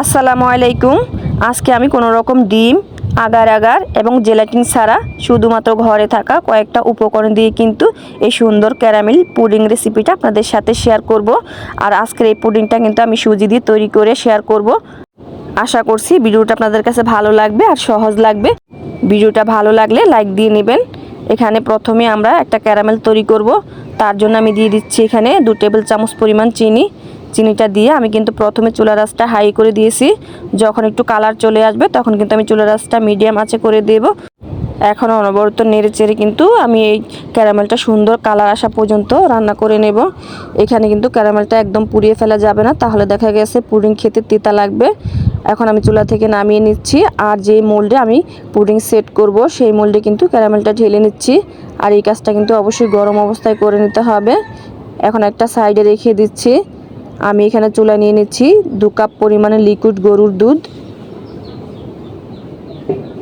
আসসালামু আলাইকুম। আজকে আমি কোনো রকম ডিম, আগার আগার এবং জেলাটিন ছাড়া শুধুমাত্র ঘরে থাকা কয়েকটা উপকরণ দিয়ে কিন্তু এই সুন্দর ক্যারামেল পুডিং রেসিপিটা আপনাদের সাথে শেয়ার করব। আর আজকের এই পুডিংটা কিন্তু আমি সুজি দিয়ে তৈরি করে শেয়ার করব। আশা করছি ভিডিওটা আপনাদের কাছে ভালো লাগবে আর সহজ লাগবে। ভিডিওটা ভালো লাগলে লাইক দিয়ে নেবেন। এখানে প্রথমে আমরা একটা ক্যারামেল তৈরি করব। তার জন্য আমি দিয়ে দিচ্ছি এখানে দু টেবিল চামচ পরিমাণ চিনি। চিনিটা দিয়ে আমি কিন্তু প্রথমে চুলা রাসটা হাই করে দিয়েছি। যখন একটু কালার চলে আসবে, তখন কিন্তু আমি চুলা রাসটা মিডিয়াম আঁচে করে দেব। এখন অনবরত নেড়ে চেড়ে কিন্তু আমি এই ক্যারামেলটা সুন্দর কালার আসা পর্যন্ত রান্না করে নেব। এখানে কিন্তু ক্যারামেলটা একদম পুড়িয়ে ফেলা যাবে না। তাহলে দেখা গেছে পুডিং খেতে তিতা লাগবে। এখন আমি চুলা থেকে নামিয়ে নিচ্ছি। আর যে মোল্ডে আমি পুডিং সেট করব, সেই মোল্ডে কিন্তু ক্যারামেলটা ঢেলে নিচ্ছি। আর এই কাজটা কিন্তু অবশ্যই গরম অবস্থায় করে নিতে হবে। এখন একটা সাইডে রেখে দিচ্ছি। আমি এখানে চুলা নিয়ে নিচ্ছি। দু কাপ পরিমাণে লিকুইড গরুর দুধ।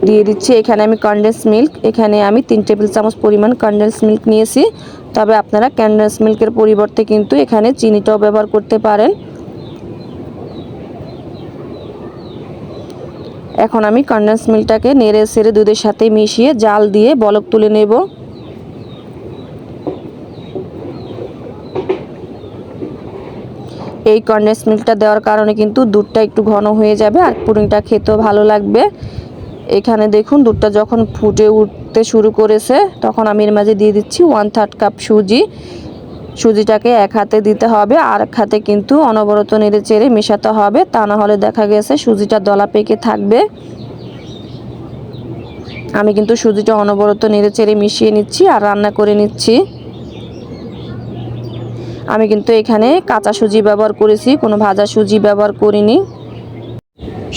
দিয়ে দিচ্ছি, এখানে আমি কনডেন্স মিল্ক এখানে আমি তিন টেবিল চামচ পরিমাণ কনডেন্স মিল্ক নিয়েছি। তবে আপনারা কনডেন্স মিল্কের পরিবর্তে কিন্তু এখানে চিনিটাও ব্যবহার করতে পারেন। এখন আমি কনডেন্স মিল্কটাকে নেড়ে সেড়ে দুধের সাথে মিশিয়ে জাল দিয়ে বলক তুলে নেব। এই কনডেন্স মিল্কটা দেওয়ার কারণে কিন্তু দুধটা একটু ঘন হয়ে যাবে আর পুডিংটা খেতেও ভালো লাগবে। এখানে দেখুন দুধটা যখন ফুটে উঠতে শুরু করেছে, তখন আমি এর মাঝে দিয়ে দিচ্ছি ওয়ান থার্ড কাপ সুজি। সুজিটাকে এক হাতে দিতে হবে, আর এক হাতে কিন্তু অনবরত নেড়ে চেড়ে মেশাতে হবে। তা না হলে দেখা গেছে সুজিটা দলা পেকে থাকবে। আমি কিন্তু সুজিটা অনবরত নেড়ে চেড়ে মিশিয়ে নিচ্ছি আর রান্না করে নিচ্ছি। আমি কিন্তু এখানে কাঁচা সুজি ব্যবহার করেছি, কোনো ভাজা সুজি ব্যবহার করিনি।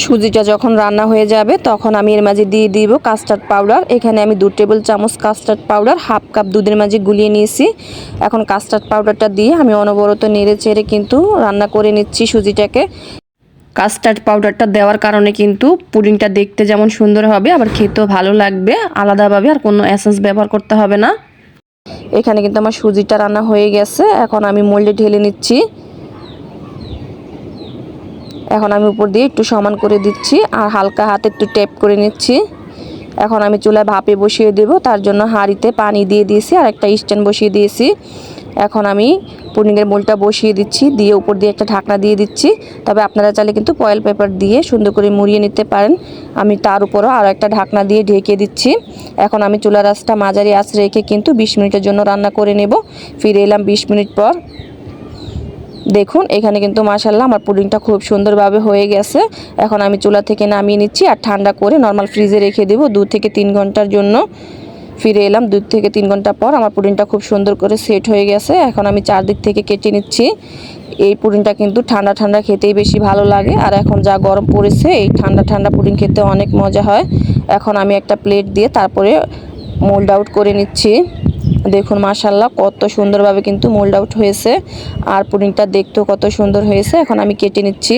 সুজিটা যখন রান্না হয়ে যাবে, তখন আমি এর মাঝে দিয়ে দিব কাস্টার্ড পাউডার এখানে আমি দু টেবিল চামচ কাস্টার্ড পাউডার হাফ কাপ দুধের মাঝে গুলিয়ে নিয়েছি। এখন কাস্টার্ড পাউডারটা দিয়ে আমি অনবরত নেড়ে চেড়ে কিন্তু রান্না করে নিচ্ছি সুজিটাকে। কাস্টার্ড পাউডারটা দেওয়ার কারণে কিন্তু পুডিংটা দেখতে যেমন সুন্দর হবে, আবার খেতেও ভালো লাগবে। আলাদাভাবে আর কোনো অ্যাসেন্স ব্যবহার করতে হবে না। এখানে কিন্তু আমার সুজিটা রান্না হয়ে গেছে। এখন আমি মোল্ডে ঢেলে নিচ্ছি। এখন আমি উপর দিয়ে একটু সমান করে দিচ্ছি আর হালকা হাতে একটু টেপ করে নিচ্ছি। এখন আমি চুলায় ভাপে বসিয়ে দেব। তার জন্য হাঁড়িতে পানি দিয়ে দিয়েছি আর একটা স্ট্যান্ড বসিয়ে দিয়েছি। এখন আমি পুডিংয়ের মোলটা বসিয়ে দিচ্ছি, দিয়ে উপর দিয়ে একটা ঢাকনা দিয়ে দিচ্ছি। তবে আপনারা চাইলে কিন্তু পয়েল পেপার দিয়ে সুন্দর করে মুড়িয়ে নিতে পারেন। আমি তার উপরও আরও একটা ঢাকনা দিয়ে ঢেকে দিচ্ছি। এখন আমি চুলা রাসটা মাঝারি আঁচ রেখে কিন্তু বিশ মিনিটের জন্য রান্না করে নেব। ফিরে এলাম বিশ মিনিট পর। দেখুন, এখানে কিন্তু মাসাল্লাহ আমার পুডিংটা খুব সুন্দরভাবে হয়ে গেছে। এখন আমি চুলা থেকে নামিয়ে নিচ্ছি আর ঠান্ডা করে নর্মাল ফ্রিজে রেখে দেবো দু থেকে তিন ঘণ্টার জন্য। ফিরে এলাম দু থেকে তিন ঘণ্টা পর। আমার পুডিংটা খুব সুন্দর করে সেট হয়ে গেছে। এখন আমি চারদিক থেকে কেটে নিচ্ছি। এই পুডিংটা কিন্তু ঠান্ডা ঠান্ডা খেতেই বেশি ভালো লাগে। আর এখন যা গরম পড়েছে, এই ঠান্ডা ঠান্ডা পুডিং খেতে অনেক মজা হয়। এখন আমি একটা প্লেট দিয়ে তারপরে মোল্ড আউট করে নিচ্ছি। দেখুন মাশাল্লাহ কত সুন্দরভাবে কিন্তু মোল্ড আউট হয়েছে। আর পুডিংটা দেখতেও কত সুন্দর হয়েছে। এখন আমি কেটে নিচ্ছি।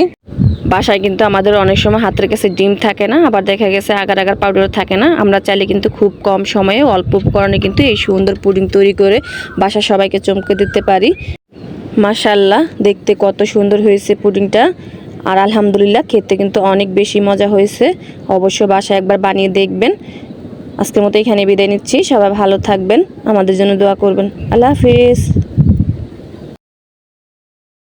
বাসায় কিন্তু আমাদের অনেক সময় হাতের কাছে ডিম থাকে না, আবার দেখা গেছে আগার আগার পাউডার থাকে না। আমরা চাইলে কিন্তু খুব কম সময়ে অল্প উপকরণে কিন্তু এই সুন্দর পুডিং তৈরি করে বাসা সবাইকে চমকে দিতে পারি। মাশাল্লাহ দেখতে কত সুন্দর হয়েছে পুডিংটা। আর আলহামদুলিল্লাহ, খেতে কিন্তু অনেক বেশি মজা হয়েছে। অবশ্য বাসায় একবার বানিয়ে দেখবেন। আজকের মতো এখানে বিদায় নিচ্ছি। সবাই ভালো থাকবেন। আমাদের জন্য দোয়া করবেন। আল্লাহ হাফিজ।